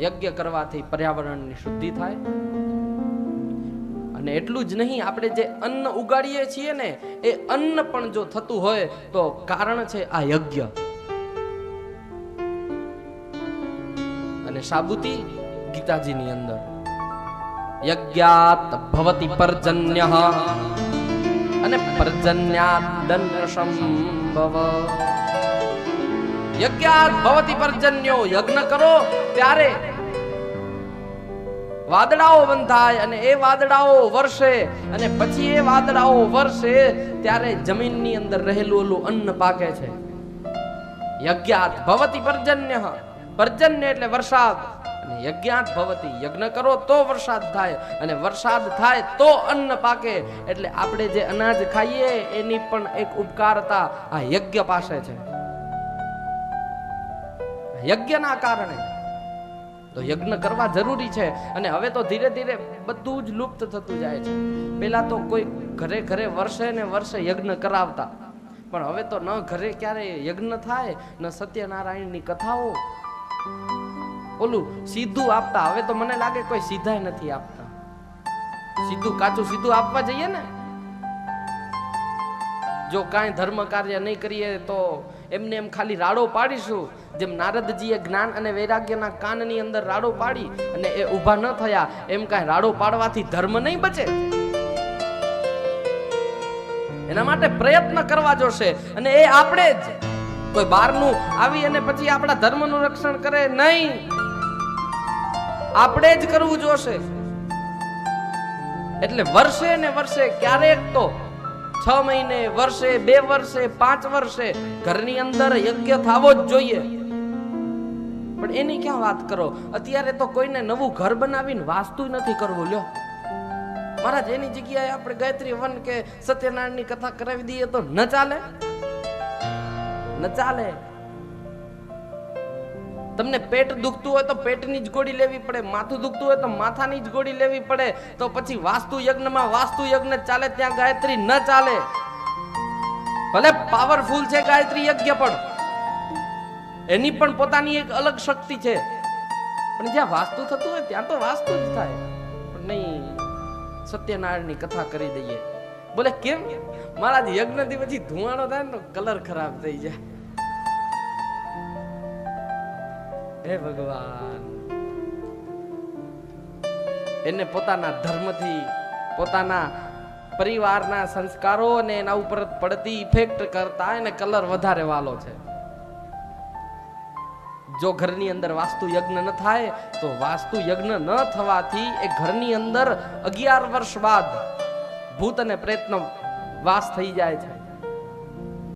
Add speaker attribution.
Speaker 1: યજ્ઞ કરવાથી પર્યાવરણની શુદ્ધિ થાય. અને એટલું જ નહીં, આપણે જે અન્ન ઉગાડીએ છીએ ને, એ અન્ન પણ જો થતું હોય, તો કારણ છે આ યજ્ઞ. અને સાબુતી ગીતાજીની અંદર, યજ્ઞાત ભવતી પર્જન્ય, અને પર્જન્યાત દંડ સંભવ યજ્ઞાત ભવતી પર્જન્યો યજ્ઞ કરો, ત્યારે વાદળાઓ બંધાય અને એ વાદળાઓ વર્ષે અને પછી એ વાદળાઓ વર્ષે ત્યારે જમીનની અંદર રહેલું ઓલું અન્ન પાકે છે. યજ્ઞાત ભવતી પર્જન્ય. પર્જન્ય એટલે વરસાદ. અને યજ્ઞાત ભવતી યજ્ઞ કરો તો વરસાદ થાય અને વરસાદ થાય તો અન્ન પાકે. એટલે આપણે જે અનાજ ખાઈએ, એની પણ એક ઉપકારતા આ યજ્ઞ પાસે છે. યજ્ઞના કારણે. તો યજ્ઞ કરવા જરૂરી છે અને હવે તો ધીરે ધીરે બધું જ લુપ્ત થતું જાય છે. પેલા તો કોઈ ઘરે ઘરે વર્ષે ને વર્ષે યજ્ઞ કરાવતા. પણ હવે તો ન ઘરે ક્યારે યજ્ઞ થાય, ન સત્યનારાયણની કથાઓ. ઓલું સીધું આપતા. હવે તો મને લાગે કોઈ સીધા નથી આપતા. સીધું કાચું સીધું આપવા જઈએ ને? જો કાંઈ ધર્મ કાર્ય નહીં કરીએ તો એમને એમ ખાલી રાડો પાડીશું. જેમ નારદજીએ જ્ઞાન અને વૈરાગ્યના કાનની અંદર રાડો પાડી અને એ ઊભા ન થયા, એમ કાંઈ રાડો પાડવાથી ધર્મ નહીં બચે? એના માટે પ્રયત્ન કરવા જોશે અને એ આપણે જ. કોઈ બહારનું આવી અને પછી આપણા ધર્મનું રક્ષણ કરે નહીં. આપણે જ કરવું જોશે. એટલે વર્ષે ને વર્ષે ક્યારેક તો છ મહિને, વર્ષે, બે વર્ષે, પાંચ વર્ષે ઘરની અંદર યજ્ઞ થવો જ જોઈએ. પણ એની ક્યાં વાત કરો? અત્યારે તો કોઈને નવું ઘર બનાવીને વાસ્તુ નથી કરવું, લ્યો. મહારાજ, એની જગ્યાએ આપણે ગાયત્રી વન કે સત્યનારાયણની કથા કરાવી દઈએ તો ન ચાલે? ન ચાલે. તમને પેટ દુખતું હોય તો પેટની જ ગોળી લેવી પડે. માથું દુખતું હોય તો માથાની જ ગોળી લેવી પડે. તો પછી વાસ્તુ યજ્ઞમાં વાસ્તુ યજ્ઞ ચાલે ત્યાં ગાયત્રી ન ચાલે. ભલે પાવરફુલ છે ગાયત્રી યજ્ઞ પણ. એની પણ પોતાની એક અલગ શક્તિ છે. પણ જ્યાં વાસ્તુ થતું હોય ત્યાં તો વાસ્તુ જ થાય. પણ નહીં, સત્યનારાયણની કથા કરી દઈએ. બોલે, કેમ? મહારાજ, યજ્ઞથી પછી ધુમાડો થાય ને કલર ખરાબ થઈ જાય. હે ભગવાન. એને પોતાના ધર્મથી, પોતાના પરિવારના સંસ્કારો અને એના ઉપર પડતી ઇફેક્ટ કરતા એને કલર વધારે વાલો છે. જો ઘરની અંદર વાસ્તુ યજ્ઞ ન થાય, તો વાસ્તુ યજ્ઞ ન થવાથી એ ઘરની અંદર અગિયાર વર્ષ બાદ ભૂત અને પ્રેતનો વાસ થઈ જાય છે.